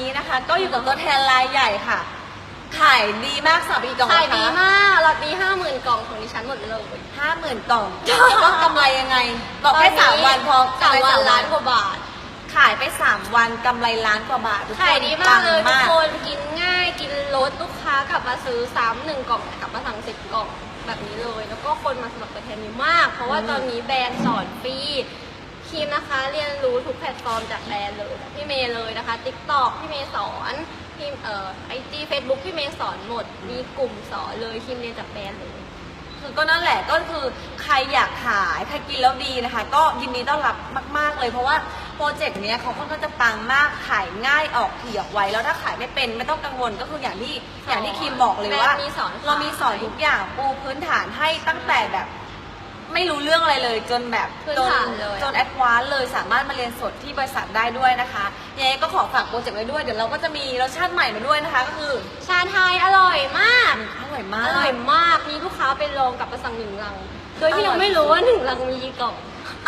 นี้นะคะ ก็อยู่กับตัวแทนรายใหญ่ค่ะ ขายดีมากสำหรับอีกกล่องขายนะคะดีมากล็อตนี้ห้าหมื่นกล่องของดิฉันหมดเลยห้าหมื่นกล่องแล้วก็กำไรยังไง บอกแค่สามวันพอสามวันกำไรล้านกว่าบาท ขายไปสามวันกำไรล้านกว่าบาททุกคนขายดีมากเลยปัทุงกคนกินง่ายกินลดลูกค้ากลับมาซื้อซ้ำหนึ่งกล่องกลับมาสั่งสิบกล่องแบบนี้เลย แล้วก็คนมาสมัครตัวแทนเยอะมาก เพราะว่าตอนนี้แบรนด์สอนฟรี ครีมนะคะเรียนรู้ทุกแพลตฟอร์มจากแบรนด์เลยพี่เมย์เลยนะคะ TikTok พี่เมย์สอนพี่เอ่อไอจีเฟซบุ๊กพี่เมย์สอนหมด มีกลุ่มสอนเลยครีมเรียนจากแบรนด์เลย คือก็นั่นแหละก็คือใครอยากขายใครกินแล้วดีนะคะ ก็ยินดีต้อนรับมาก ๆ เลยเพราะว่าโปรเจกต์เนี้ยเขาค่อนข้างจะปังมากขายง่ายออกถี่ออกไวแล้วถ้าขายไม่เป็นไม่ต้องกังวลก็คืออย่างที่อย่างที่คิมบอกเลยว่าแบรนด์มีสอนเรามีสอนทุกอย่างปูพื้นฐานให้ตั้งแต่แบบ ไม่รู้เรื่องอะไรเลยจนแบบพื้นจนฐานเลยจนแอดวานซ์เลยสามารถมาเรียนสดที่บริษัทได้ด้วยนะคะยังไงก็ขอฝากโปรเจกต์ไว้ด้วยเดี๋ยวเราก็จะมีรสชาติใหม่มาด้วยนะคะ ก็คือชาไทยอร่อยมาก อร่อยมาอก ร่อยมาก มีลูกค้าไปลองกลับมาสั่งหนึ่งลัง โดยที่ยังไม่รู้ว่าหนึ่งลังมีกี่กล่อง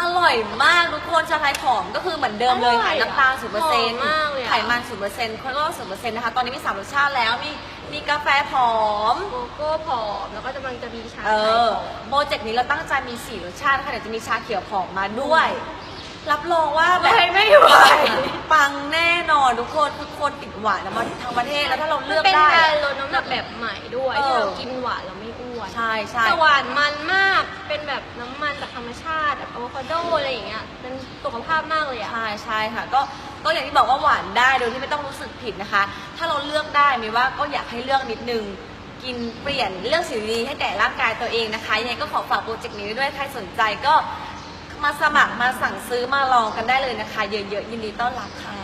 อร่อยมากทุกคนชาไทยผอมก็คือเหมือนเดิมเลยอร่อยขายน้ำตาลศูนย์เปอร์เซ็นต์หอมมากเลยอะ ไขมันศูนย์เปอร์เซ็นต์คอเลสเตอรอลศูนย์เปอร์เซ็นต์นะคะตอนนี้มีสามรสชาติแล้วมีมีกาแฟผอม โกโก้ผอมแล้วก็กำลังจะมีชาเอไทยอผอม โปรเจกต์นี้เราตั้งใจมีสี่รสชาตินะคะเดี๋ยวจะมีชาเขียวผอมมาด้วย รับรองว่าแบบไม่ไม่ไหว ปังแน่นอนทุกคนคือคนติดหวานนะมาทั้งประเทศแล้วถ้าเราเลือกเป็นได้ การลดน้ำหนักแบบใหม่ด้วยเออ ที่เรากินหวานเราไม่อ้วนใช่ใช่ แต่หวานมันมากเป็นแบบ ชาติแบบอะโวคาโดอะไรอย่างเงี้ยมันสุขภาพมากเลยอะใช่ใช่ค่ะก็ก็อย่างที่บอกว่าหวานได้โดยที่ไม่ต้องรู้สึกผิดนะคะ ถ้าเราเลือกได้มีว่าก็อยากให้เลือกนิดนึง กินเปลี่ยนเลือกสิ่งดีๆให้แก่ร่างกายตัวเองนะคะยังไงก็ขอฝากโปรเจกต์นี้ด้วยใครสนใจก็มาสมัครมาสั่งซื้อมาลองกันได้เลยนะคะ เยอะๆยินดีต้อนรับค่ะ